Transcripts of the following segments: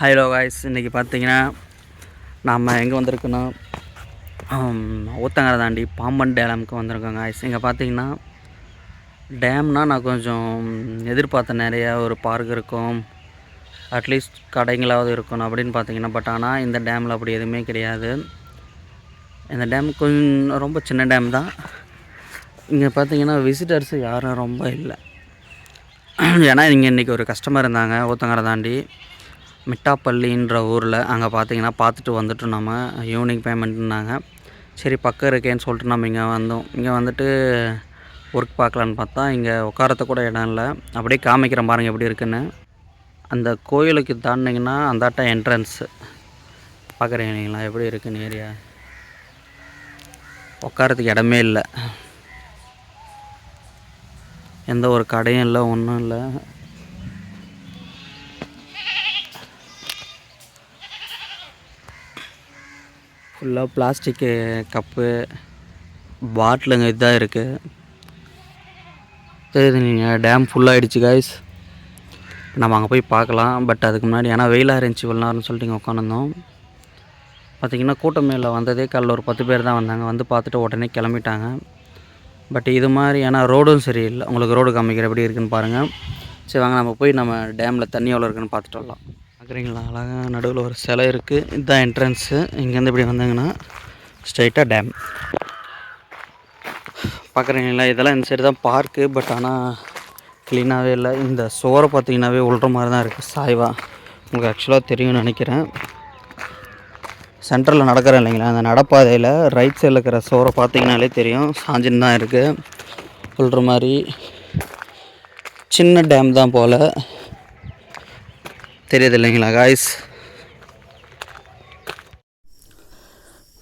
Hello guys இன்றைக்கி பார்த்தீங்கன்னா நாம் எங்கே வந்திருக்கோன்னா ஊத்தங்கரை தாண்டி பாம்பன் டேமுக்கு வந்திருக்கோம் காய்ஸ் இங்கே பார்த்தீங்கன்னா டேம்னால் நான் கொஞ்சம் எதிர்பார்த்த நிறையா ஒரு பார்க் இருக்கும். அட்லீஸ்ட் கடைங்களாவது இருக்கணும் அப்படின்னு பார்த்தீங்கன்னா பட் ஆனால் இந்த டேமில் அப்படி எதுவுமே கிடையாது. இந்த டேம் கொஞ்சம் ரொம்ப சின்ன டேம் தான். இங்கே பார்த்தீங்கன்னா விசிட்டர்ஸ் யாரும் ரொம்ப இல்லை. ஏன்னா இங்கே இன்றைக்கி ஒரு கஸ்டமர் இருந்தாங்க ஊத்தங்கரை தாண்டி. மிட்டாப்பள்ளின்ற ஊரில் அங்கே பார்த்தீங்கன்னா பார்த்துட்டு வந்துட்டோம் நம்ம ஈவினிங் பேமெண்ட்னாங்க சரி பக்கம் இருக்கேன்னு சொல்லிட்டு நம்ம இங்கே வந்தோம். இங்கே வந்துட்டு ஒர்க் பார்க்கலான்னு பார்த்தா இங்கே உட்காரத்து கூட இடம் இல்லை. அப்படியே காமிக்கிறேன் பாருங்கள் எப்படி இருக்குன்னு. அந்த கோயிலுக்கு தாண்டிங்கன்னா அந்தாட்ட என்ட்ரன்ஸு பார்க்குறீங்க இல்லைங்களா? எப்படி இருக்குன்னு ஏரியா உட்காரத்துக்கு இடமே இல்லை. எந்த ஒரு கடையும் இல்லை ஒன்றும் இல்லை. ஃபுல்லாக பிளாஸ்டிக்கு கப்பு பாட்டிலுங்க இதாக இருக்குது தெரியுது நீங்கள் டேம் ஃபுல்லாகிடுச்சு காய்ஸ் நம்ம அங்கே போய் பார்க்கலாம். பட் அதுக்கு முன்னாடி ஏன்னா வெயிலாக இருந்துச்சு இவ்வளோ நேரம்னு சொல்லிட்டு இங்கே உட்காந்துருந்தோம். பார்த்திங்கன்னா கூட்டமேல வந்ததே காலைல ஒரு பத்து பேர் தான் வந்தாங்க. வந்து பார்த்துட்டு உடனே கிளம்பிட்டாங்க. பட் இது மாதிரி ஏன்னா ரோடும் சரியில்லை. உங்களுக்கு ரோடு காமிக்கிற எப்படி இருக்குன்னு பாருங்கள் சரி வாங்க நம்ம போய் நம்ம டேமில் தண்ணி எவ்வளோ இருக்குன்னு பார்த்துட்டு வரலாம். பார்க்குறீங்களா அழகாக நடுவில் ஒரு சிலை இருக்குது இதுதான் என்ட்ரன்ஸு இங்கேருந்து இப்படி வந்தாங்கன்னா ஸ்ட்ரைட்டாக டேம் பார்க்குறீங்களா இதெல்லாம் இந்த சைடு தான் பார்க்கு பட் ஆனால் க்ளீனாகவே இல்லை. இந்த சோரை பார்த்தீங்கன்னாவே உள்ற மாதிரி தான் இருக்குது சாய்வா. உங்களுக்கு ஆக்சுவலாக தெரியும்னு நினைக்கிறேன். சென்டரில் நடக்கிறேன் இல்லைங்களா? அந்த நடப்பாதையில் ரைட் சைடில் இருக்கிற சோறை பார்த்தீங்கனாலே தெரியும். சாஞ்சின்னு தான் இருக்குது சொல்கிற மாதிரி சின்ன டேம் தான் போல். தெரியுது இல்லைங்களா காய்ஸ்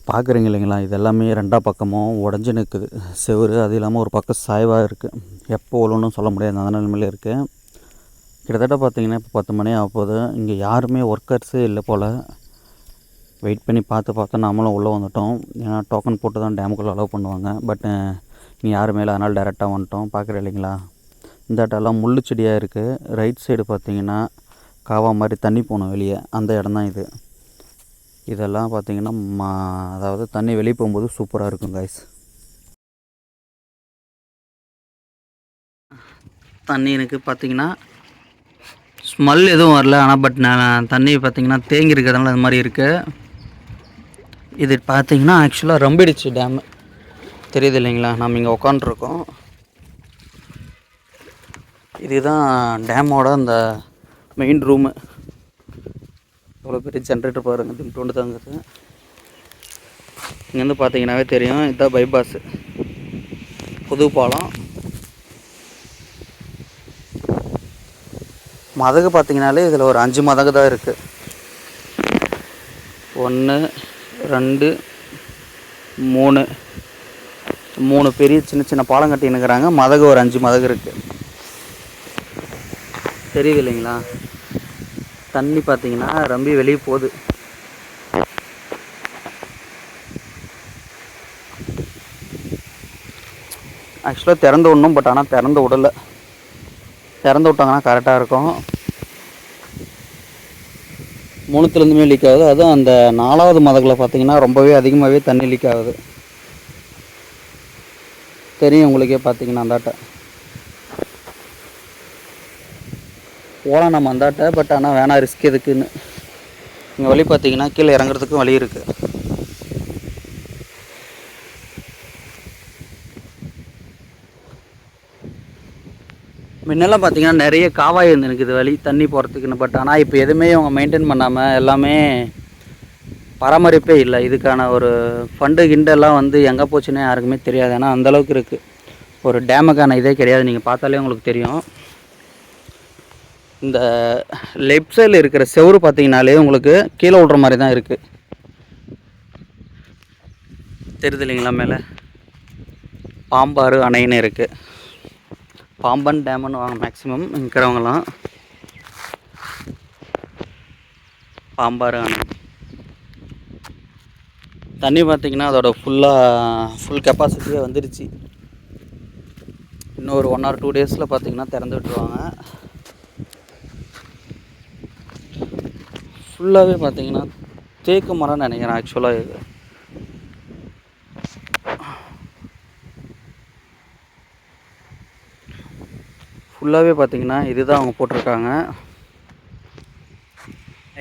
பார்க்குறீங்க இல்லைங்களா இது எல்லாமே ரெண்டா பக்கமும் உடஞ்சி நிற்குது செவுரு அது இல்லாமல் ஒரு பக்கம் சாய்வாக இருக்குது எப்போ ஒழுன்னு சொல்ல முடியாது அந்த நிலமையில இருக்குது கிட்டத்தட்ட பார்த்தீங்கன்னா இப்போ பத்து மணி ஆக போகுது. இங்கே யாருமே ஒர்க்கர்ஸே இல்லை போல். வெயிட் பண்ணி பார்த்து பார்த்து நம்மளும் உள்ளே வந்துட்டோம். ஏன்னா டோக்கன் போட்டு தான் டேமுக்குள்ளே அலோவ் பண்ணுவாங்க. பட் இங்கே யாருமே இல்லை அதனால் டேரெக்டாக வந்துட்டோம். பார்க்குறேன் இல்லைங்களா? இந்த இடம்லாம் முள்ளு செடியாக இருக்குது ரைட் சைடு பார்த்தீங்கன்னா காவா மாதிரி தண்ணி போகணும் வெளியே. அந்த இடம் தான் இது. இதெல்லாம் பார்த்தீங்கன்னா மா அதாவது தண்ணி வெளியே போகும்போது சூப்பராக இருக்கும் காய்ஸ் தண்ணி எனக்கு பார்த்தீங்கன்னா ஸ்மெல் எதுவும் வரல. ஆனால் பட் நான் தண்ணி பார்த்தீங்கன்னா தேங்கி இருக்கிறதுனால அது மாதிரி இருக்குது இது பார்த்திங்கன்னா ஆக்சுவலாக ரொம்பிடுச்சு டேமு தெரியுது இல்லைங்களா? நம்ம இங்கே உக்காண்ட்ருக்கோம் இதுதான் டேமோட அந்த மெயின் ரூமு இவ்வளோ பெரிய ஜென்ரேட்டர் பாருங்க திண்டு தாங்கிறது இங்கேருந்து பார்த்தீங்கன்னாவே தெரியும் இதுதான் பைபாஸு புது பாலம். மதகு பார்த்தீங்கனாலே இதில் ஒரு அஞ்சு மதகு தான் இருக்குது ஒன்று ரெண்டு மூணு. மூணு பெரிய சின்ன சின்ன பாலம் கட்டின்னுக்கிறாங்க மதகு ஒரு அஞ்சு மதகு இருக்குது தெரியுது இல்லைங்களா தண்ணி பார்த்தீங்கன்னா ரொம்ப வெளியே போகுது. ஆக்சுவலாக திறந்து விடணும் பட் ஆனால் திறந்து விடலை. திறந்து விட்டாங்கன்னா கரெக்டாக இருக்கும். மூணுத்துலேருந்துமே லீக் ஆகுது. அதுவும் அந்த நாலாவது மதகில் பார்த்தீங்கன்னா ரொம்பவே அதிகமாகவே தண்ணி லீக் ஆகுது. தெரியும் உங்களுக்கே பார்த்தீங்கன்னா அந்தாட்ட போகலாம் நம்ம அந்தாட்ட பட் ஆனால் வேணாம் ரிஸ்க் எதுக்குன்னு. இங்கே வழி பார்த்தீங்கன்னா கீழே இறங்குறதுக்கும் வழி இருக்குது முன்னெல்லாம் பார்த்தீங்கன்னா நிறைய காவாய் இருந்து இது வழி தண்ணி போகிறதுக்குன்னு பட் ஆனால் இப்போ எதுவுமே அவங்க மெயின்டைன் பண்ணாமல் எல்லாமே பராமரிப்பே இல்லை. இதுக்கான ஒரு ஃபண்டு கிண்டெல்லாம் வந்து எங்கே போச்சுன்னே யாருக்குமே தெரியாது. ஏன்னா அந்தளவுக்கு இருக்குது ஒரு டேமுக்கான இதே கிடையாது. நீங்கள் பார்த்தாலே உங்களுக்கு தெரியும். இந்த லெஃப்ட் சைடில் இருக்கிற செவரு பார்த்தீங்கனாலே உங்களுக்கு கீழே விடுற மாதிரி தான் இருக்குது தெரியுது இல்லைங்களா மேலே? பாம்பாறு அணைன்னு இருக்குது பாம்பன் டேமுன்னு வாங்க மேக்ஸிமம் இருக்கிறவங்களாம் பாம்பாறு அணை. தண்ணி பார்த்திங்கன்னா அதோட ஃபுல்லாக ஃபுல் கெப்பாசிட்டியே வந்துடுச்சு இன்னும் ஒரு ஒன் ஆர் டூ டேஸில் பார்த்திங்கன்னா திறந்து விட்டுருவாங்க ஃபுல்லாகவே பார்த்தீங்கன்னா தேக்கு மரம்னு நினைக்கிறேன் ஆக்சுவலாக இது. ஃபுல்லாகவே பார்த்தீங்கன்னா இதுதான் அவங்க போட்டிருக்காங்க.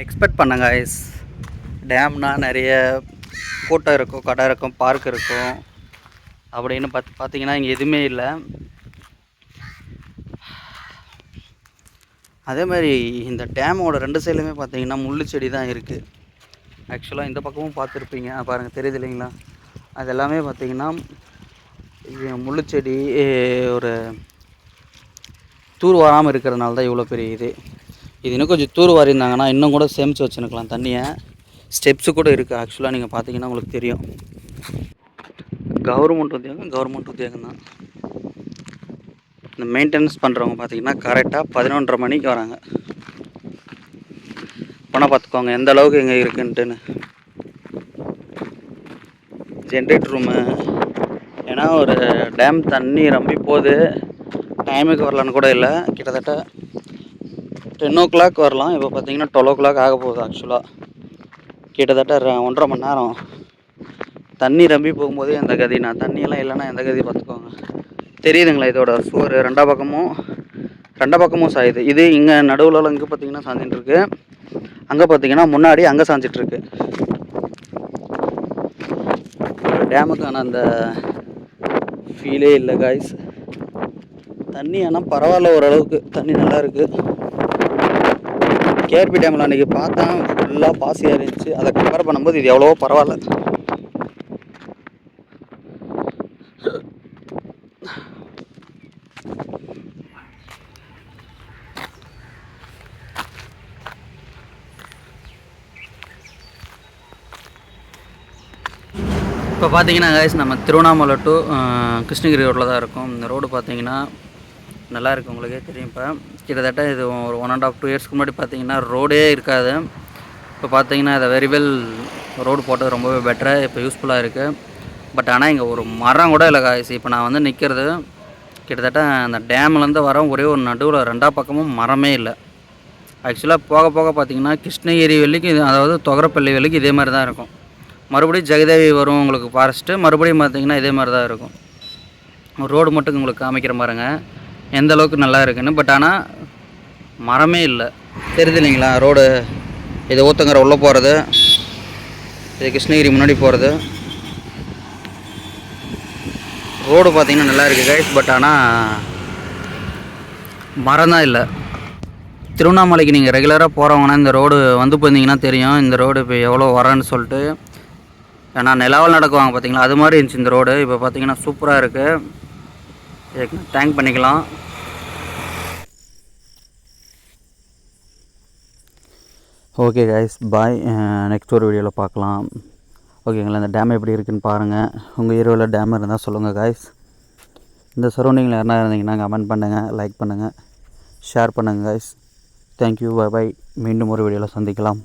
எக்ஸ்பெக்ட் பண்ணங்க ஐஸ் டேம்னா நிறைய கூட்டம் இருக்கும் கடை இருக்கும் பார்க் இருக்கும். அப்படின்னு பார்த்து பார்த்தீங்கன்னா இங்கே எதுவுமே இல்லை. அதே மாதிரி இந்த டேமோட ரெண்டு சைடுலையுமே பார்த்தீங்கன்னா முள்ளு செடி தான் இருக்குது ஆக்சுவலாக இந்த பக்கமும் பார்த்துருப்பீங்க. பாருங்கள் தெரியுது இல்லைங்களா? அது எல்லாமே பார்த்தீங்கன்னா இது முள்ளு செடி ஒரு தூர் வாராமல் இருக்கிறதுனால தான் இவ்வளோ பெரிய இது. இது இன்னும் கொஞ்சம் தூர் வாரியிருந்தாங்கன்னா இன்னும் கூட சேமித்து வச்சுருக்கலாம் தண்ணியை. ஸ்டெப்ஸு கூட இருக்குது ஆக்சுவலாக நீங்கள் பார்த்தீங்கன்னா உங்களுக்கு தெரியும். கவர்மெண்ட் உத்தியோகம் கவர்மெண்ட் உத்தியோகம் தான் இந்த மெயின்டெனன்ஸ் பண்ணுறவங்க பார்த்தீங்கன்னா கரெக்டாக பதினொன்றரை மணிக்கு வராங்க. பணம் பார்த்துக்கோங்க எந்த அளவுக்கு இங்கே இருக்குன்ட்டுன்னு. ஜென்ரேட்டர் ரூமு ஏன்னா ஒரு டேம் தண்ணி ரம்பி போகுது. டைமுக்கு வரலான்னு கூட இல்லை. கிட்டத்தட்ட டென் ஓ கிளாக் வரலாம். இப்போ பார்த்தீங்கன்னா டுவெல் ஓ கிளாக் ஆக போகுது ஆக்சுவலாக கிட்டத்தட்ட ர- ஒன்றரை மணி நேரம். தண்ணி ரம்பி போகும்போது எந்த கதினா தண்ணியெல்லாம் இல்லைன்னா எந்த கதி பார்த்துக்கோங்க தெரியுதுங்களா இதோட சுவர் ரெண்டா பக்கமும் ரெண்டா பக்கமும் சாயுது. இது இங்கே நடுவில் இங்கே பார்த்தீங்கன்னா சாஞ்சிட்டு இருக்கு அங்கே பார்த்தீங்கன்னா முன்னாடி அங்கே சாஞ்சிட்டு இருக்கு டேமுக்கான அந்த ஃபீலே இல்லை காய்ஸ் தண்ணி ஆனால் பரவாயில்ல ஓரளவுக்கு. தண்ணி நல்லா இருக்குது கேஆர்பி டேமில் அன்றைக்கி பார்த்தேன் ஃபுல்லாக பாசியாக இருந்துச்சு. அதை கம்பேர் பண்ணும்போது இது எவ்வளவோ பரவாயில்ல. இப்போ பார்த்தீங்கன்னா guys நம்ம திருவண்ணாமலை டு கிருஷ்ணகிரி ரோட்டில் தான் இருக்கும். இந்த ரோடு பார்த்தீங்கன்னா நல்லா இருக்கும் உங்களுக்கே தெரியும் இப்போ. கிட்டத்தட்ட இது ஒரு ஒன் அண்ட் ஆஃப் டூ இயர்ஸ்க்கு முன்னாடி பார்த்தீங்கன்னா ரோடே இருக்காது. இப்போ பார்த்தீங்கன்னா இதை வெரி வெல் ரோடு போட்டது ரொம்பவே பெட்டராக இப்போ யூஸ்ஃபுல்லாக இருக்குது பட் ஆனால் இங்கே ஒரு மரம் கூட இல்லை காய்ஸ் இப்போ நான் வந்து நிற்கிறது கிட்டத்தட்ட அந்த டேம்லேருந்து வர ஒரே ஒரு நடுவில் ரெண்டா பக்கமும் மரமே இல்லை. ஆக்சுவலாக போக போக பார்த்தீங்கன்னா கிருஷ்ணகிரி வெள்ளிக்கு இது அதாவது தொகரப்பள்ளி வெள்ளிக்கு இதே மாதிரி தான் இருக்கும். மறுபடியும் ஜெகதேவி வரும் உங்களுக்கு ஃபாரஸ்ட்டு மறுபடியும் பார்த்தீங்கன்னா இதே மாதிரி தான் இருக்கும். ரோடு மட்டும் உங்களுக்கு காமிக்கிற பாருங்க எந்த அளவுக்கு நல்லா இருக்குன்னு. பட் ஆனால் மரமே இல்லை. தெரியுது இல்லைங்களா? ரோடு இது ஊத்தங்கரை உள்ளே போகிறது இது கிருஷ்ணகிரி முன்னாடி போகிறது ரோடு பார்த்திங்கன்னா நல்லா இருக்குது கைஸ் பட் ஆனால் மரம் தான் இல்லை. திருவண்ணாமலைக்கு நீங்கள் ரெகுலராக போகிறவங்கன்னா இந்த ரோடு வந்து போயிருந்தீங்கன்னா தெரியும். இந்த ரோடு இப்போ எவ்வளோ வரேன்னு சொல்லிட்டு. ஏன்னா நிலாவில் நடக்குவாங்க பார்த்தீங்களா? அது மாதிரி இருந்துச்சு இந்த ரோடு. இப்போ பார்த்தீங்கன்னா சூப்பராக இருக்குது டேங்க் பண்ணிக்கலாம். ஓகே கைஸ் பாய் நெக்ஸ்ட் ஒரு வீடியோவில் பார்க்கலாம். ஓகேங்களா இந்த டேம் எப்படி இருக்குன்னு பாருங்கள் உங்கள் ஏரியாவில் டேம் இருந்தால் சொல்லுங்கள் காய்ஸ் இந்த சரௌண்டிங்கில் யாருனா இருந்தீங்கன்னா கமெண்ட் பண்ணுங்கள் லைக் பண்ணுங்கள் ஷேர் பண்ணுங்கள் காய்ஸ் தேங்க்யூ பை பை மீண்டும் ஒரு வீடியோவில் சந்திக்கலாம்.